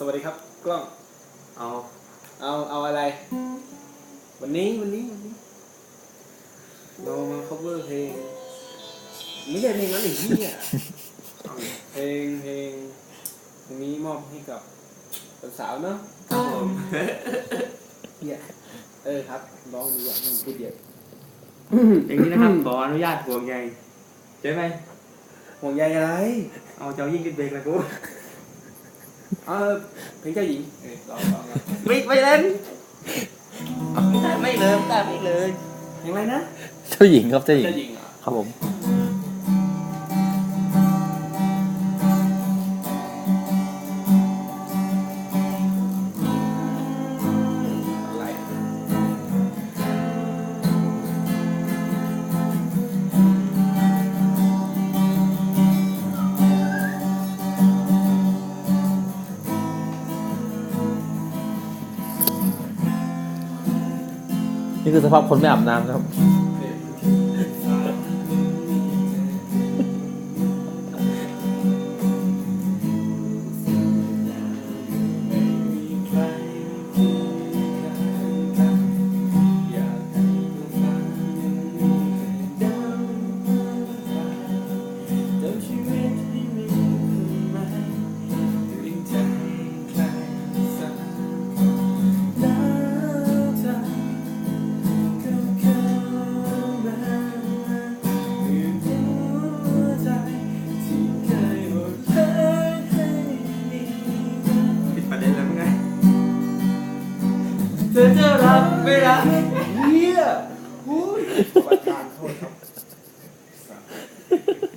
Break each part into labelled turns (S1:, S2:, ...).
S1: สวัสดีครับ กล้อง
S2: เอา
S1: เอาเอาอะไร วันนี้วันนี้วันนี้เรามา cover เพลงไม่ใช่เพลงนั้นอีกที่อะเพลงเพลงเพลงนี้มอบให้กับสาวๆเนาะ
S2: ครับผม
S1: เฮียเออครับร้องดีกว่าไม่ต้องพูดเยอะ
S2: อย่างนี้นะครับขออนุญาตห่วงใยใช่ไหม
S1: ห่วงใยอะไร
S2: เอาเจ้ายิ่งกินเบรกนะกู
S1: เออเพลงเจ้าหญิงเออร้องร้องร้อง
S2: ไม่ไม่เล่นไม่เลยไม่ได้ไม่เลย
S1: เพลงอะไรนะ
S3: เจ้าหญิงครับเจ้าหญิง
S1: เจ้าหญิงเหรอ
S3: ครับผม นี่คือสภาพคนไม่อาบน้ำนะครับ
S2: จะรับไม่รับ
S1: เฮียหุ้ยประทานโทษครับ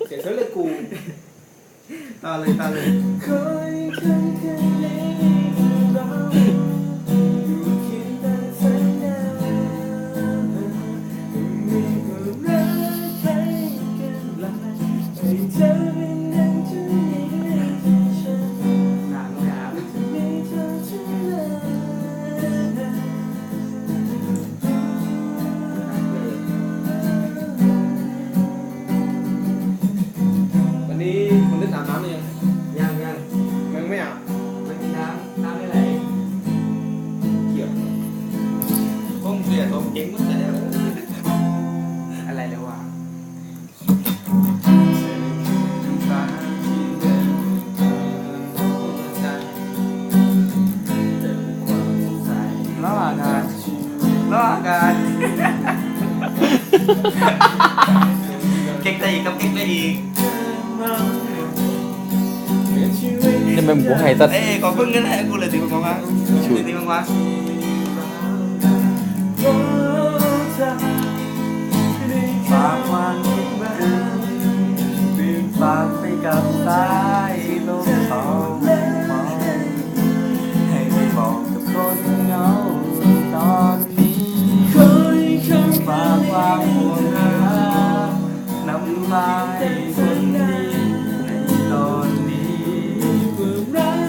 S1: เสียเธอเลยกู
S2: ตาเลยตาเลย
S1: คยคันคันนี้เรา ยตัวเก่
S2: งมั้งแต่เดี๋ยวอะไรเลยวะ
S1: ฟ้าที่เดินทางหัวใจเต็มความสดใส
S2: ล้ออากาศล้ออากาศเก่งได้อีกครับเก่งได้อีก
S3: นี่มันหมูไห่ตัด
S2: เอ้ยขอเพิ่งเงินให้กูเลยสิมึงมา
S3: ชุด
S2: สิมึงมาากความคิดไว้ฝากไปกับสายลมเขามองให้ไปบอกกับคนเหงาตอนนี้ฝากความห่วงหานำมาให้คนดีในตอนนี้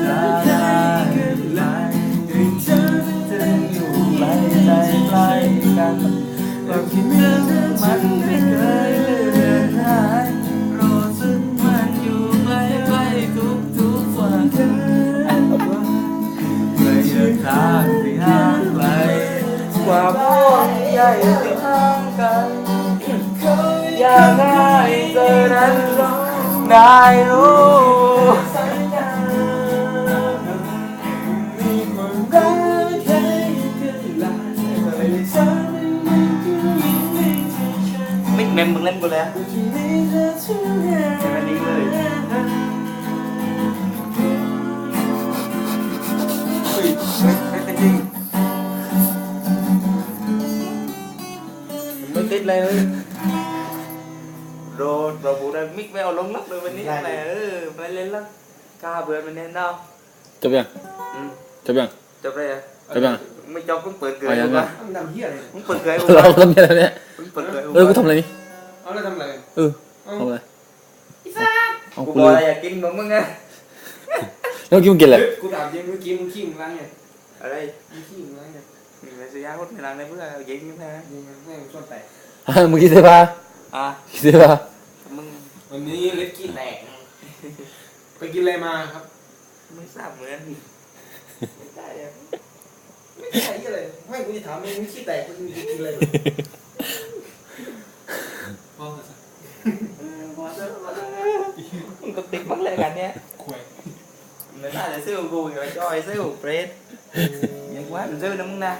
S2: จะได้ไหลถึงฉันจะอยู่ใกล้ใจใกล้กันความคิดถึง มันไม่เคยเลือนหายรู้สึกมันอยู่ใกล้ใกลทุกทุกวันเลยเดินทางที่ห่างไกลความห่วงใยที่ห่างกันอยากให้เธอนั้นได้รู้ มิกเมมมึงเล่นกูเลยใช่ไหมลิงเลย
S1: เฮ้ย
S2: ไม่เป็นจริง
S1: ไม่ติดเลยเฮ้ย
S2: โดนเราบูได้มิกไม่เอาลงลักเลยวันนี้แหละเออไปเล่นลักกล้าเบื่อมันแน่นเนาะ
S3: จบยัง
S2: อืม
S3: จบยัง
S2: จบเลยอะ
S3: จบยัง
S2: ไม่จบเพิ่งเปิดเกย
S3: เอายัง
S2: กู
S3: ไง
S2: วะ
S1: มึงทำเหี้ยอะไร
S2: มึงเปิดเกยกู
S3: เรา
S2: วะ
S3: ทำอะไรเนี่ย
S2: มึงเปิดเกย
S3: เออกูทำอะไรนี่
S1: เอา เล้ทำอะไร
S3: เออ
S1: เอา
S3: อะไรพี่ฟ้า
S2: เกูบอกอะไรอยากกินเหมือนมึงไง
S3: แล้วกินกินอะไร
S1: กูถามจริงมึงกินมึงขี้มึงล้างไย
S2: อะไร
S1: มึงขี้มึงล้างไง
S2: มีอะไเสุดยอดในรังในเพื่อเย็นยิ้มแพ้
S1: มึงแม่งชอบใส่
S3: ฮะมึงกินเสื้อผ้า
S2: อะกิน
S3: เสื้อผ้า
S2: มึง
S1: วันนี้เล็กกี้แตกไปกินอะไรมาครับ
S2: ไม่ทราบเหมือนไม่ได้ใช่อะไรไม่กูจะถามมึงขี้แตกมึงกินอะไร Ingetik kan ya Nó là để siêu gùi và cho ấy siêu press Nhưng quá, mình dư lắm
S4: nè